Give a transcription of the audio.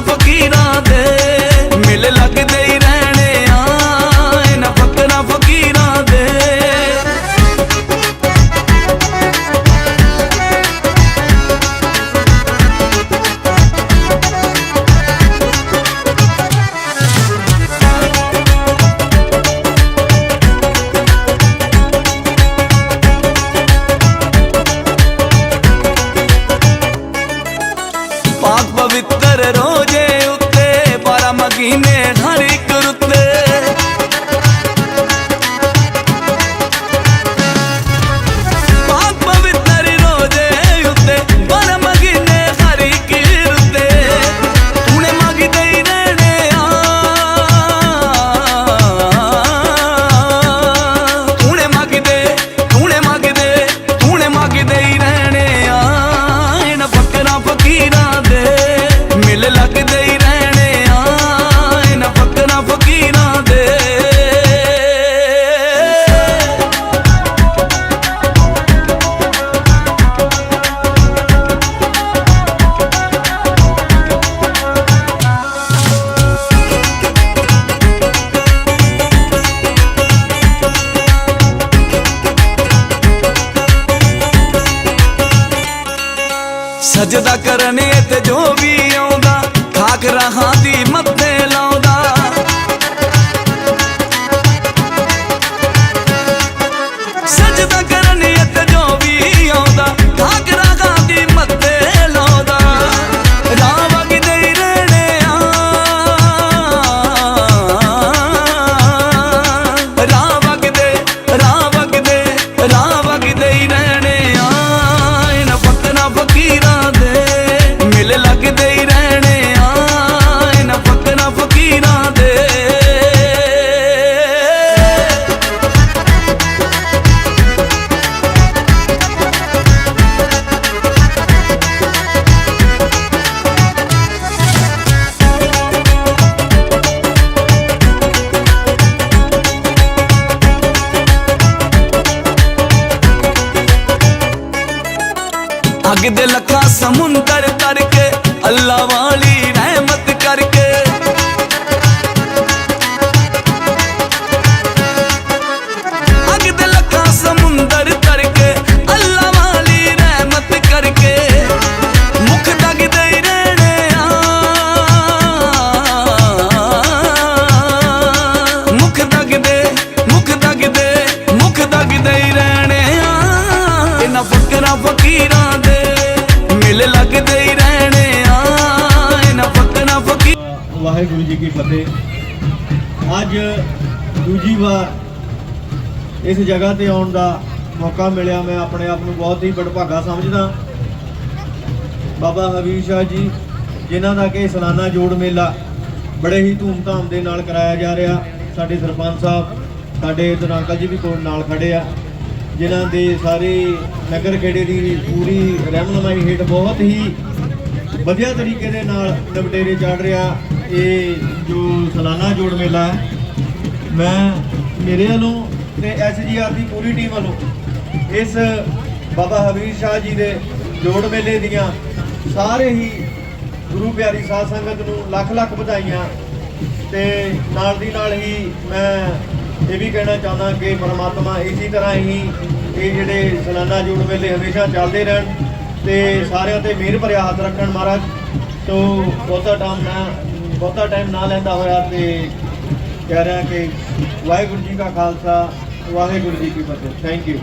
ਫਕੀਰਾਂ ਦੇ দিনে ঢালে ਸਜਦਾ ਕਰਨ ਤੇ ਜੋ ਵੀ ਆਉਂਦਾ ਖਾਕ ਰਹਾਂ ਦੀ ਮੱਥੇ ਲਾਉਂਦਾ। ਸਜਦਾ ਅੱਗ ਦੇ ਲੱਖਾਂ ਸਮੁੰਦਰ ਕਰਕੇ ਅੱਲਾ ਵਾਲੀ ਵਾਹਿਗੁਰੂ ਜੀ ਕੀ ਫਤਿਹ। ਅੱਜ ਦੂਜੀ ਵਾਰ ਇਸ ਜਗ੍ਹਾ ਤੇ ਆਉਣ ਦਾ ਮੌਕਾ ਮਿਲਿਆ। ਮੈਂ ਆਪਣੇ ਆਪ ਨੂੰ ਬਹੁਤ ਹੀ ਬੜਭਾਗਾ ਸਮਝਦਾ। ਬਾਬਾ ਹਬੀਬ ਸ਼ਾਹ ਜੀ, ਜਿਨ੍ਹਾਂ ਦਾ ਕਿ ਸਾਲਾਨਾ ਜੋੜ ਮੇਲਾ ਬੜੇ ਹੀ ਧੂਮਧਾਮ ਦੇ ਨਾਲ ਕਰਾਇਆ ਜਾ ਰਿਹਾ। ਸਾਡੇ ਸਰਪੰਚ ਸਾਹਿਬ, ਸਾਡੇ ਇੱਧਰ ਜੀ ਵੀ ਕੋਲ ਨਾਲ ਖੜੇ ਆ, ਜਿਨ੍ਹਾਂ ਦੇ ਸਾਰੇ ਨਗਰ ਖੇੜੇ ਦੀ ਪੂਰੀ ਰਹਿਨਮਾਈ ਹੇਠ ਬਹੁਤ ਹੀ ਵਧੀਆ ਤਰੀਕੇ ਦੇ ਨਾਲ ਨਵਟੇਰੇ ਚੜ ਰਿਹਾ। ਇਹ ਜੋ ਸਾਲਾਨਾ ਜੋੜ ਮੇਲਾ ਹੈ, ਮੈਂ ਮੇਰੇ ਵੱਲੋਂ ਤੇ ਐਸਜੀਆਰ ਦੀ ਪੂਰੀ ਟੀਮ ਵੱਲੋਂ ਇਸ ਬਾਬਾ ਹਬੀਬ ਸ਼ਾਹ ਜੀ ਦੇ ਜੋੜ ਮੇਲੇ ਦੀਆਂ ਸਾਰੇ ਹੀ ਗੁਰੂ ਪਿਆਰੀ ਸਾਧ ਸੰਗਤ ਨੂੰ ਲੱਖ ਲੱਖ ਵਧਾਈਆਂ। ਤੇ ਨਾਲ ਦੀ ਨਾਲ ਹੀ ਮੈਂ ਇਹ ਵੀ ਕਹਿਣਾ ਚਾਹੁੰਦਾ ਕਿ ਪਰਮਾਤਮਾ ਇਸੇ ਤਰ੍ਹਾਂ ਹੀ ਇਹ ਜਿਹੜੇ ਸਾਲਾਨਾ ਜੋੜ ਮੇਲੇ ਹਮੇਸ਼ਾ ਚੱਲਦੇ ਰਹਿਣ ਤੇ ਸਾਰਿਆਂ ਤੇ ਮਿਹਰ ਭਰਿਆ ਹੱਥ ਰੱਖਣ ਮਹਾਰਾਜ। ਤੋਂ ਬਹੁਤਾ ਟਾਈਮ ਨਾ ਬਹੁਤਾ ਟਾਈਮ ਨਾ ਲੈਂਦਾ ਹੋਇਆ ਤੇ ਕਹਿ ਰਿਹਾ ਕਿ ਵਾਹਿਗੁਰੂ ਜੀ ਕਾ ਖਾਲਸਾ, ਵਾਹਿਗੁਰੂ ਜੀ ਕੀ ਫਤਿਹ। Thank you